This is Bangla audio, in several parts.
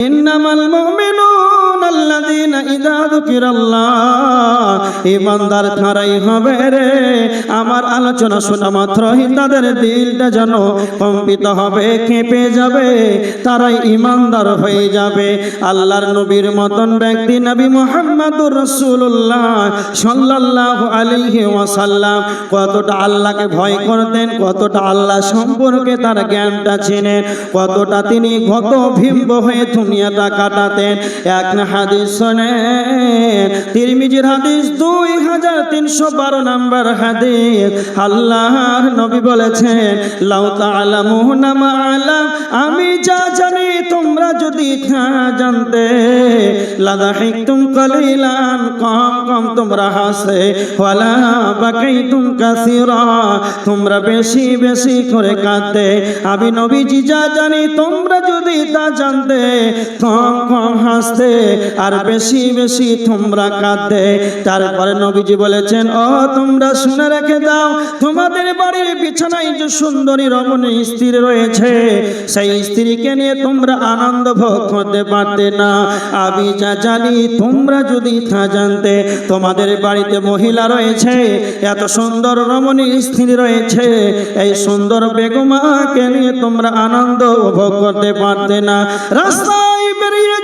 মুমিনুন আল্লাযীনা ইযা যুকিরাল্লাহ ইমানদার তারাই হবে রে। আমার আলোচনা শোনা মাত্রই তাদের দিলটা যেন কম্পিত হবে কেঁপে যাবে, তারাই ইমানদার হয়ে যাবে। আল্লাহর নবীর মতন ব্যক্তি নবী মুহাম্মাদুর রাসূলুল্লাহ সাল্লাল্লাহু আলাইহি ওয়াসাল্লাম। কতটা আল্লাহকে ভয় করতেন, কতটা আল্লাহ সম্পর্কে তার জ্ঞানটা ছিলেন কতটা তিনি কত ভিম্ব হয়ে দুনিয়াটা কাটাতেন। এক হাদিস শোনেন তিরমিজির হাদিস দুই হাজার তিনশো বারো নম্বর হাদিস। আল্লাহর নবী বলেছেন, লাউ তাআলামুনা মা আলাম আমি যা জানি তোমরা যদি তা জানতে, লাদাহিকতুম কালিলান, কম কম তোমরা হাসে ওয়ালা বাকাইতুম কাসীরা, তোমরা বেশি বেশি করে কাঁদতে, আমি নবীজি যা জানি তোমরা যদি তা জানতে, কম কম হাসতে, আর বেশি বেশি তোমরা কাঁদতে তারপরে নবীজি বলেছেন, ও, তোমরা শুনে রেখে দাও, তোমাদের বাড়ির বিছানায় যে সুন্দরী রমণী স্ত্রী রয়েছে, সেই স্ত্রীকে নিয়ে তোমরা আনন্দ ভোগ করতে পারতে না। আমি যা জানি, তোমরা যদি তা জানতে, তোমাদের বাড়িতে মহিলা রয়েছে, এত সুন্দর রমণী স্ত্রী রয়েছে, এই সুন্দর বেগমাকে নিয়ে তোমরা আনন্দ উপভোগ করতে পারতে না। রাস্তায় বেরিয়ে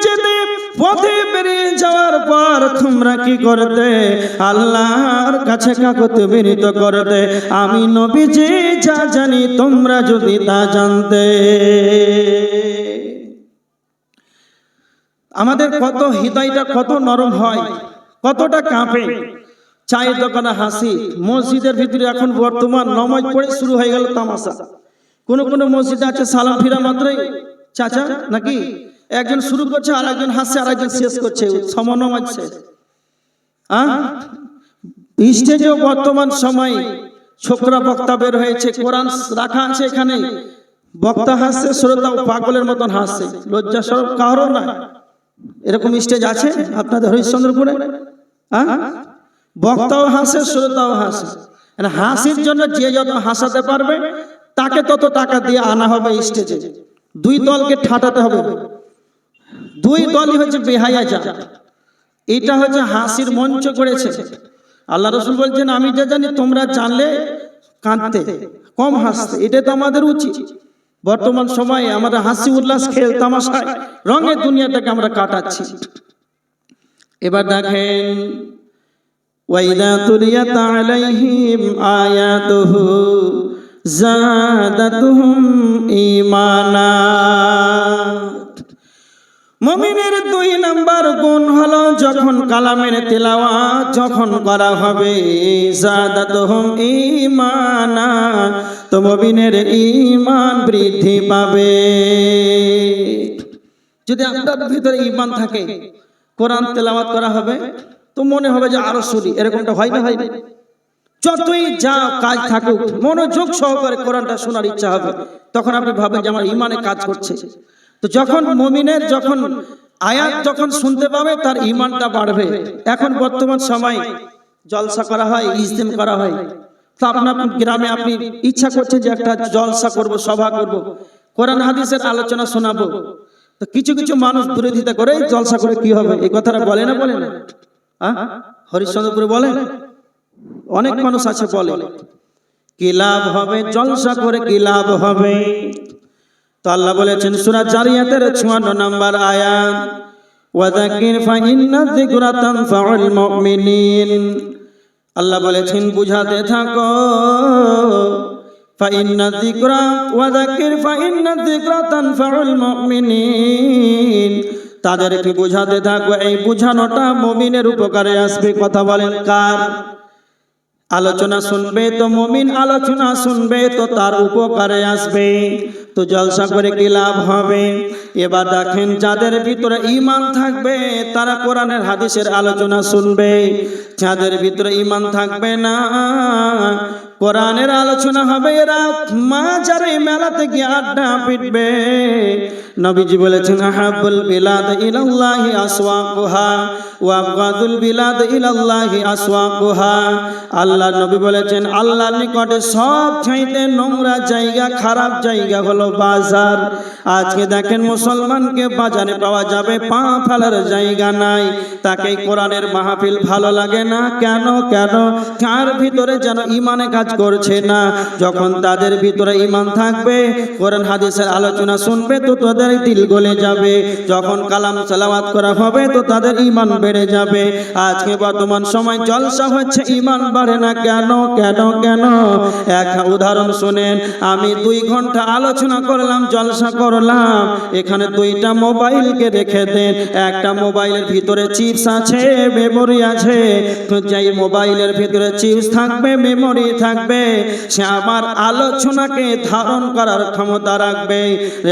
পথে বেরিয়ে যাওয়ার পর তোমরা কি করতে? আল্লাহর কাছে কাকতে বিনীত করতে। আমি নবী যে যা জানি তোমরা যদি তা জানতে। আমাদের কত হৃদয়টা কত নরম হয়, কতটা কাঁপে। চায়ের দোকানে হাসি, মসজিদের ভিতরে এখন বর্তমান নমাজ পড়ে শুরু হয়ে গেল তামাশা। কোন কোন মসজিদে আছে সালাম ফিরা মাত্রই, চাচা, নাকি? একজন শুরু করছে আর একজন হাসছে আর একজন শেষ করছে শেষ হ্যাঁ স্টেজেও বর্তমান সময় ছোকরা বক্তা বের হয়েছে কোরআন রাখা আছে এখানে। বক্তা হাসছে শ্রোতা পাগলের মতন হাসছে। লজ্জা সরব কারও না এরকম স্টেজ আছে আপনাদের হরিশ্চন্দ্রপুরে? বক্তাও হাসে শ্রোতাও হাসে মানে হাসির জন্য যে যত হাসাতে পারবে তাকে তত টাকা দিয়ে আনা হবে স্টেজে। দুই দলকে ঠাটাতে হবে। দুই দলই হচ্ছে বেহায়া যা এটা হচ্ছে হাসির মঞ্চ করেছে। আল্লাহ রসুল বলছেন, আমি যা জানি তোমরা জানলে কাঁদতে, কম হাসতে। এটা তো আমাদের উচিত। বর্তমান সময়ে আমরা হাসি উল্লাস খেল তামাশায় রঙের দুনিয়াটাকে আমরা কাটাচ্ছি। এবার দেখেন, ওয়াইদা তুলিয়াত আলাইহিম আয়াতুহু জাদাতুহুম ঈমানা। মমিনের দুই নাম্বার গুণ হলো যখন কালামের তেলাওয়াত যখন করা হবে জাদাতুহুম তো মমিনের ঈমান বৃদ্ধি পাবে। যদি আপনার ভিতরে ঈমান থাকে, কোরআন তেলাওয়াত করা হবে, তো মনে হবে যে আরও শুনি এরকমটা হয় না? হয় না। যতই যা কাজ থাকুক, মনোযোগ সহকারে কোরআনটা শোনার ইচ্ছা হবে, তখন আপনি ভাবেন যে আমার ইমানে কাজ করছে। তো যখন মমিনের যখন আয়াত যখন শুনতে পাবে, তার ইমানটা বাড়বে। এখন বর্তমান সময় জলসা করা হয়, ইজতেম করা হয়। তো আপনার গ্রামে আপনি ইচ্ছা করছে যে একটা জলসা করব, সভা করব, কোরআন হাদিসের আলোচনা শোনাবো। তো কিছু কিছু মানুষ বিরোধিতা করে জলসা করে কি হবে? এই কথাটা বলে না বলে না? হরিশ্চন্দ্রপুরে বলে? অনেক মানুষ আছে বলে। কি লাভ হবে? জলসা করে কি লাভ হবে? তো আল্লাহ বলেছেন, সূরা জারিয়াতের 56 নম্বর আয়াত ওয়াযাকির ফাইন্না যিকরা তানফাউল মুমিনিন। আল্লাহ বলেছেন, বুঝাতে থাকো, ফাইন্না যিকরা ওয়াযাকির ফাইন্না যিকরা তানফাউল মুমিনিন। তাদেরকে বুঝাতে থাকো, এই বুঝানোটা মুমিনের উপকারে আসবে, কথা বলেন কার? আলোচনা শুনবে তো মমিন আলোচনা শুনবে তো তার উপকারে আসবে। তো জলসা করে কি লাভ হবে? এবার দেখেন যাদের ভিতরে ইমান থাকবে, তারা কোরআনের হাদিসের আলোচনা শুনবে। যাদের ভিতরে ইমান থাকবে না, কোরআনের আলোচনা হবে এরা মাজারে মেলাতে গিয়ে আড্ডা পিটবে। নবীজি বলেছেন হাবুল বিলাদ ইলাল্লাহি আসওয়াকুহা। ওয়া আবগাদুল বিলাদ ইলাল্লাহি আসওয়াকুহা। আল্লাহ নবী বলেছেন, আল্লাহর নিকটে সব চাইতে নোংরা জায়গা, খারাপ জায়গা হলো বাজার। আজকে দেখেন মুসলমানকে বাজারে পাওয়া যাবে পা ফেলার জায়গা নাই। তাকে কোরআনের মাহফিল ভালো লাগে না? কেন কেন? কার ভিতরে যেন ইমানে কাজ করছে না? যখন তাদের ভিতরে ইমান থাকবে, কোরআন হাদিসের আলোচনা শুনবে তো তাদের দিল গলে যাবে। যখন কালাম সালাওয়াত করা হবে তো তাদের ইমান বেড়ে যাবে। আজকে বর্তমান সময় জলসা হচ্ছে ইমান বাড়ে না। কেন কেন কেন? এক উদাহরণ শুনেন, আমি দুই ঘণ্টা আলোচনা করলাম, জলসা করলাম। এখানে দুইটা মোবাইলকে রেখে দেন। একটা মোবাইলের ভিতরে চিপস আছে মেমোরি আছে। যেই, মোবাইলের ভিতরে চিপস থাকবে মেমোরি থাকবে। সে আমার আলোচনাকে ধারণ করার ক্ষমতা রাখবে।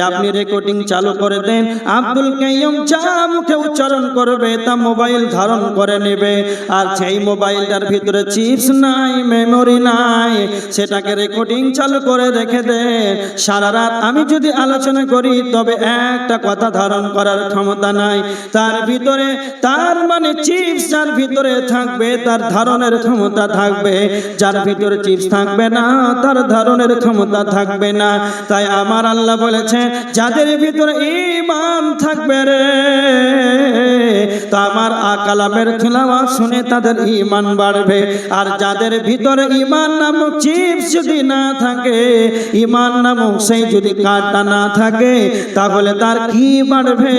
আপনি রেকর্ডিং চালু করে দেন, আব্দুল কাইয়ুম যা মুখে উচ্চারণ করবে, তা মোবাইল ধারণ করে নেবে। আর সেই মোবাইলটার ভিতরে চিপস নাই মেমোরি নাই, সেটাকে রেকর্ডিং চালু করে রেখে দেন সারা রাত আমি যদি আলোচনা করি, তবে একটা কথা ধারণ করার ক্ষমতা নাই। তার ভিতরে তার মানে চিপস যার ভিতরে থাকবে, তার ধারণের ক্ষমতা থাকবে। যার ভিতরে চিপস থাকবে না, তার ধারণের ক্ষমতা থাকবে না। তাই আমার আল্লাহ বলেছে যাদের ভিতরে ইমান থাকবে রে তা আমার আকালামের খেলাওয়া শুনে তাদের ইমান বাড়বে। আর যাদের ভিতরে ইমান নামক চিপস যদি না থাকে ইমান নামক সেই যদি কার্ডটা না থাকে, তাহলে তার কি বাড়বে?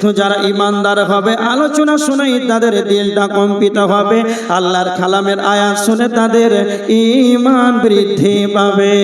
তো যারা ইমানদার হবে, আলোচনা শুনেই তাদের দিলটা কম্পিত হবে। আল্লাহর খালামের আয়াত শুনে তাদের ইমান বৃদ্ধি পাবে।